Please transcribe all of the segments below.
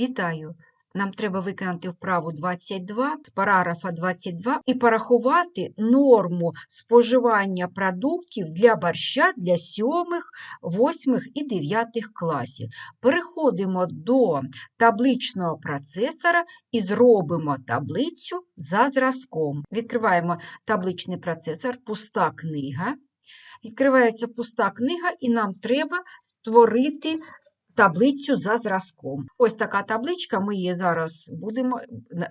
Вітаю! Нам треба виконати вправу 22 з параграфа 22 і порахувати норму споживання продуктів для борща для 7, 8 і 9 класів. Переходимо до табличного процесора і зробимо таблицю за зразком. Відкриваємо табличний процесор, пуста книга. Відкривається пуста книга, і нам треба створити таблицю за зразком. Ось така табличка, ми її зараз будемо,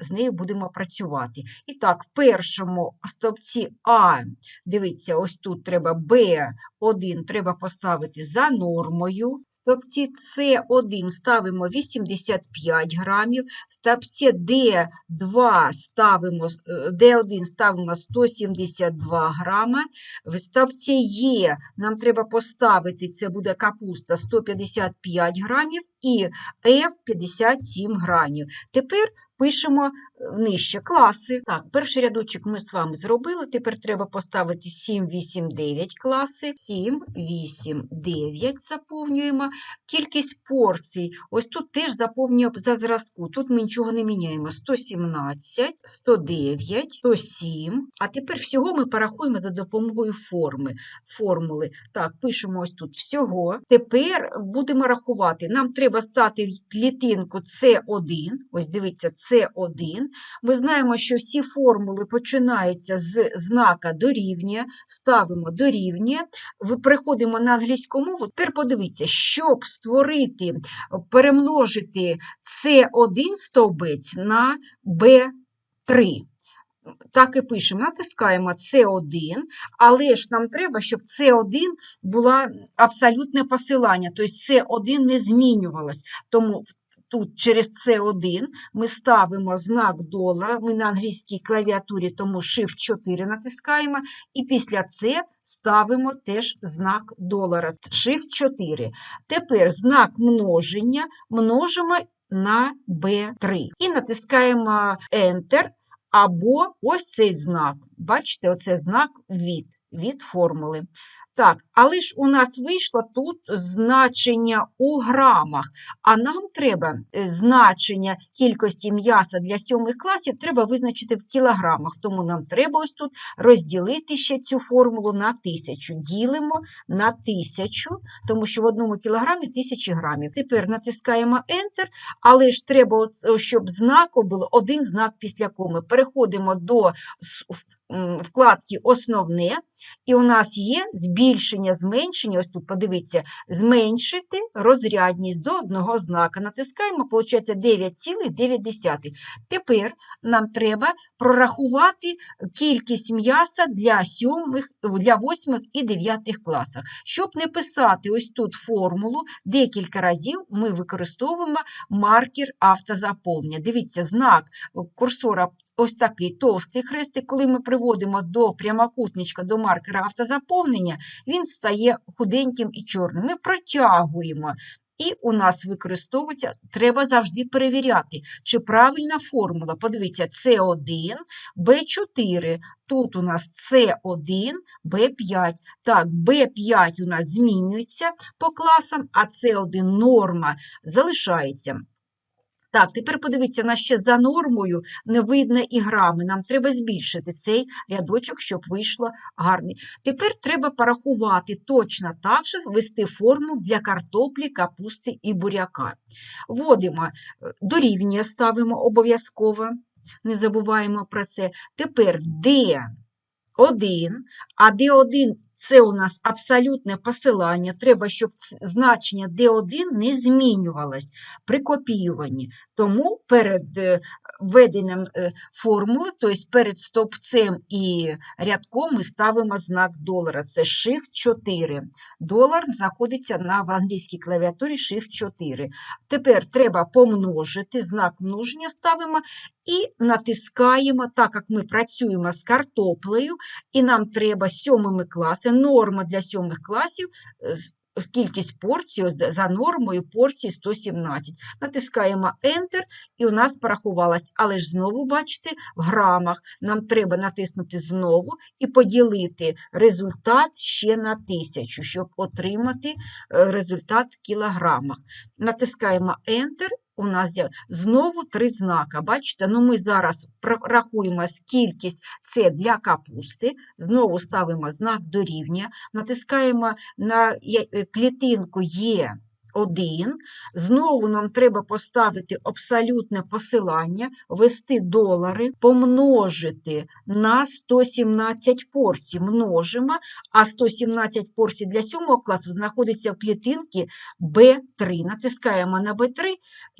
з нею будемо працювати. І так, в першому стовпці А, дивіться, ось тут треба Б1, треба поставити за нормою. Стовпці С1 ставимо 85 грамів, в стовпці Д2 ставимо, е, Д1 ставимо 172 грама, в стовпці Е нам треба поставити, це буде капуста 155 грамів і Ф 57 грамів. Тепер пишемо е, нижче класи. Так, перший рядочок ми з вами зробили. Тепер треба поставити 7, 8, 9 класи. 7, 8, 9 заповнюємо. Кількість порцій. Ось тут теж заповнюємо за зразку. Тут ми нічого не міняємо. 117, 109, 107. А тепер всього ми порахуємо за допомогою форми. формули. Так, пишемо ось тут всього. Тепер будемо рахувати. Нам треба стати клітинку С1. Ось дивіться, С1. Ми знаємо, що всі формули починаються з знака дорівнює, ставимо дорівнює, переходимо на англійську мову. Тепер подивіться, щоб створити, перемножити С1 стовбець на Б3. Так і пишемо, натискаємо С1, але ж нам треба, щоб С1 була абсолютне посилання, тобто С1 не змінювалось. Тому тут через С1 ми ставимо знак долара, ми на англійській клавіатурі, тому Shift 4 натискаємо, і після С ставимо теж знак долара, Shift 4. Тепер знак множення множимо на B3 і натискаємо Enter. Або ось цей знак. Бачите, оце знак від, від формули. Так, але ж у нас вийшло тут значення у грамах, а нам треба е, значення кількості м'яса для сьомих класів треба визначити в кілограмах. Тому нам треба ось тут розділити ще цю формулу на тисячу. Ділимо на тисячу, тому що в одному кілограмі тисячі грамів. Тепер натискаємо Enter, але ж треба, щоб знаку було один знак після коми. Переходимо до вкладки Основне, і у нас є збільшення, зменшення. Ось тут, подивіться, зменшити розрядність до одного знака. Натискаємо, виходить 9,9. Тепер нам треба прорахувати кількість м'яса для сьомих, для восьмих і дев'ятих класах. Щоб не писати ось тут формулу, декілька разів ми використовуємо маркер автозаповнення. Дивіться, знак курсора ось такий товстий хрестик, коли ми приводимо до прямокутничка, до маркера автозаповнення, він стає худеньким і чорним. Ми протягуємо. І у нас використовується, треба завжди перевіряти, чи правильна формула. Подивіться, С1, Б4. Тут у нас С1, Б5. Так, Б5 у нас змінюється по класам, а С1 норма залишається. Так, тепер подивіться, на ще за нормою не видно і грами. Нам треба збільшити цей рядочок, щоб вийшло гарний. Тепер треба порахувати точно так же ввести формул для картоплі, капусти і буряка. Вводимо е, дорівнює ставимо обов'язково, не забуваємо про це. Тепер D1, а D1 це у нас абсолютне посилання. Треба, щоб значення D1 не змінювалось при копіюванні. Тому перед е, введенням е, формули, тобто перед стовпцем і рядком ми ставимо знак долара. Це Shift 4. Долар знаходиться на в англійській клавіатурі Shift 4. Тепер треба помножити, знак множення ставимо і натискаємо, так як ми працюємо з картоплею, і нам треба сьомими класами, це норма для сьомих класів, е, кількість порцій за нормою порції 117. Натискаємо Enter, і у нас порахувалось. Але ж знову, бачите, в грамах нам треба натиснути знову і поділити результат ще на тисячу, щоб отримати е, результат в кілограмах. Натискаємо Enter. У нас знову три знака. Бачите, ну ми зараз рахуємо кількість це для капусти, знову ставимо знак дорівнює, натискаємо на е, клітинку Є. 1. Знову нам треба поставити абсолютне посилання, ввести долари, помножити на 117 порцій. Множимо, а 117 порцій для 7 класу знаходиться в клітинці B3. Натискаємо на B3,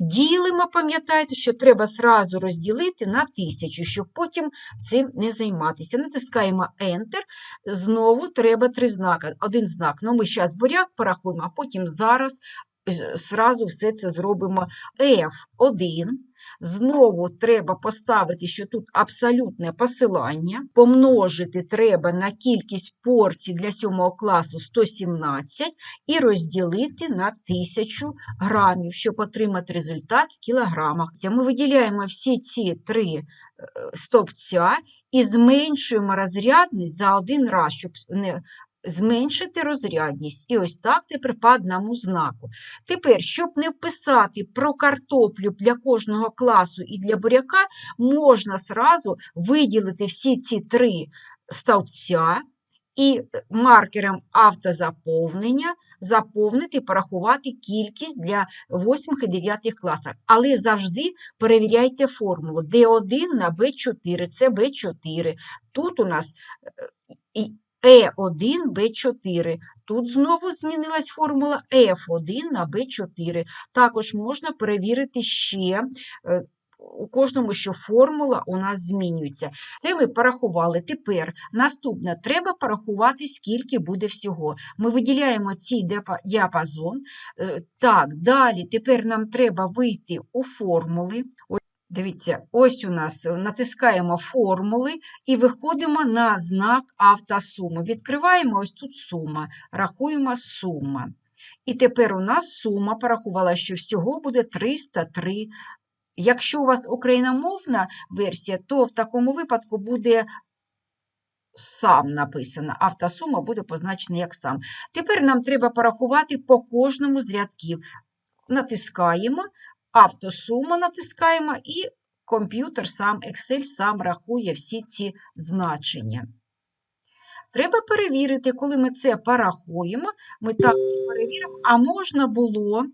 ділимо, пам'ятаєте, що треба зразу розділити на 1000, щоб потім цим не займатися. Натискаємо Enter, знову треба три знака. Один знак, ну ми зараз буряк порахуємо, а потім зараз зразу все це зробимо F1. Знову треба поставити, що тут абсолютне посилання. Помножити треба на кількість порцій для 7 класу 117 і розділити на 1000 грамів, щоб отримати результат в кілограмах. Ми виділяємо всі ці три е, стовпця і зменшуємо розрядність за один раз, щоб не зменшити розрядність. І ось так тепер по одному знаку. Тепер, щоб не вписати про картоплю для кожного класу і для буряка, можна зразу виділити всі ці три стовпця і е, маркером автозаповнення заповнити порахувати кількість для 8 і 9 класах. Але завжди перевіряйте формулу. D1 на B4, це B4. Тут у нас е, і E1, B4. Тут знову змінилась формула F1 на B4. Також можна перевірити ще е, у кожному, що формула у нас змінюється. Це ми порахували. Тепер наступне треба порахувати, скільки буде всього. Ми виділяємо цей діапазон. Е, Так, далі тепер нам треба вийти у формули. Дивіться, ось у нас е, натискаємо формули і виходимо на знак автосуми. Відкриваємо ось тут сума, рахуємо сума. І тепер у нас сума порахувала, що всього буде 303 Якщо у вас україномовна версія, то в такому випадку буде сам написано, автосума буде позначена як сам. Тепер нам треба порахувати по кожному з рядків. Натискаємо, автосума натискаємо і комп'ютер сам, Excel сам рахує всі ці значення. Треба перевірити, коли ми це порахуємо, ми також перевіримо, а можна було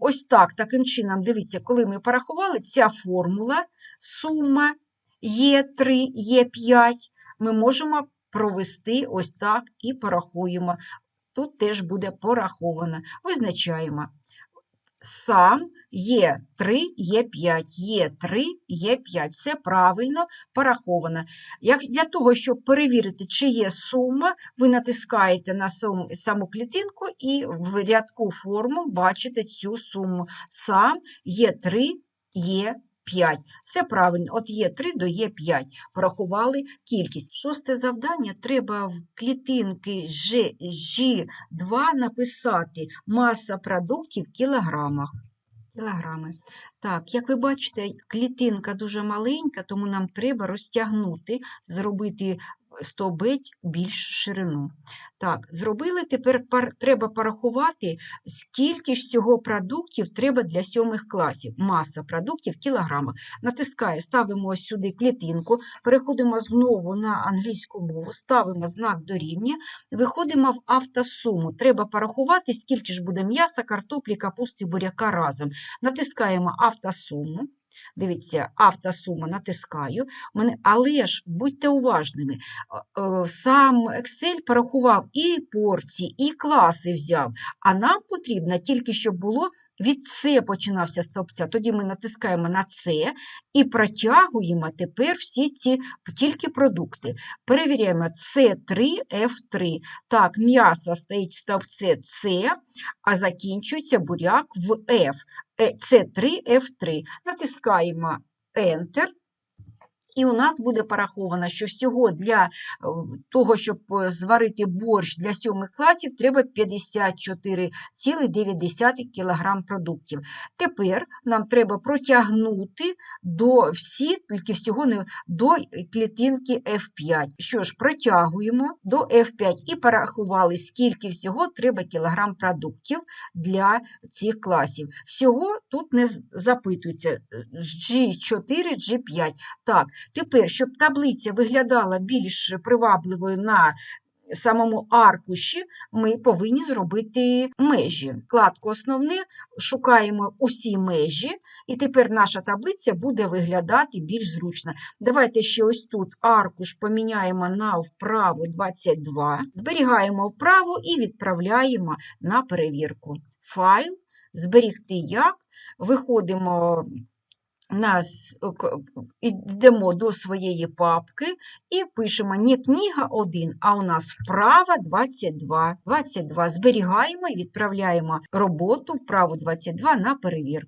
ось так, таким чином, дивіться, коли ми порахували, ця формула, сума Є3, Є5, ми можемо провести ось так і порахуємо. Тут теж буде пораховано. Визначаємо. Сам є 3, є 5, є 3, є 5. Все правильно пораховано. Як для того, щоб перевірити, чи є сума, ви натискаєте на сам- саму клітинку і в рядку формул бачите цю суму. Сам є 3, є 5. Все правильно. От є 3 до є 5. Порахували кількість. Шосте завдання треба в клітинки G, G2 написати маса продуктів в кілограмах. Кілограми. Так, як ви бачите, клітинка дуже маленька, тому нам треба розтягнути, зробити стовбить більш ширину. Так, зробили, тепер пар- треба порахувати, скільки ж всього продуктів треба для сьомих класів. Маса продуктів в кілограмах. Натискає, ставимо ось сюди клітинку, переходимо знову на англійську мову, ставимо знак дорівнює, виходимо в автосуму. Треба порахувати, скільки ж буде м'яса, картоплі, капусти, буряка разом. Натискаємо автосуму. Дивіться, автосума натискаю. Мене, але ж будьте уважними. Сам Excel порахував і порції, і класи взяв. А нам потрібно тільки, щоб було від С починався стовпця. Тоді ми натискаємо на С і протягуємо тепер всі ці тільки продукти. Перевіряємо С3, F3. Так, м'ясо стоїть в стовпці С, а закінчується буряк в F. Е, С3, F3. Натискаємо Enter. І у нас буде пораховано, що всього для е, того, щоб е, зварити борщ для сьомих класів, треба 54,9 кг продуктів. Тепер нам треба протягнути до всі, тільки всього не до клітинки F5. Що ж, протягуємо до F5 і порахували, скільки всього треба кілограм продуктів для цих класів. Всього тут не запитується е, G4, G5. Так, тепер, щоб таблиця виглядала більш привабливою на самому аркуші, ми повинні зробити межі. Вкладку основне, шукаємо усі межі, і тепер наша таблиця буде виглядати більш зручно. Давайте ще ось тут аркуш поміняємо на вправо 22, зберігаємо вправо і відправляємо на перевірку. Файл, зберігти як, виходимо на с- к- йдемо до своєї папки і пишемо не книга 1, а у нас вправа 22. 22 зберігаємо і відправляємо роботу вправу 22 на перевірку.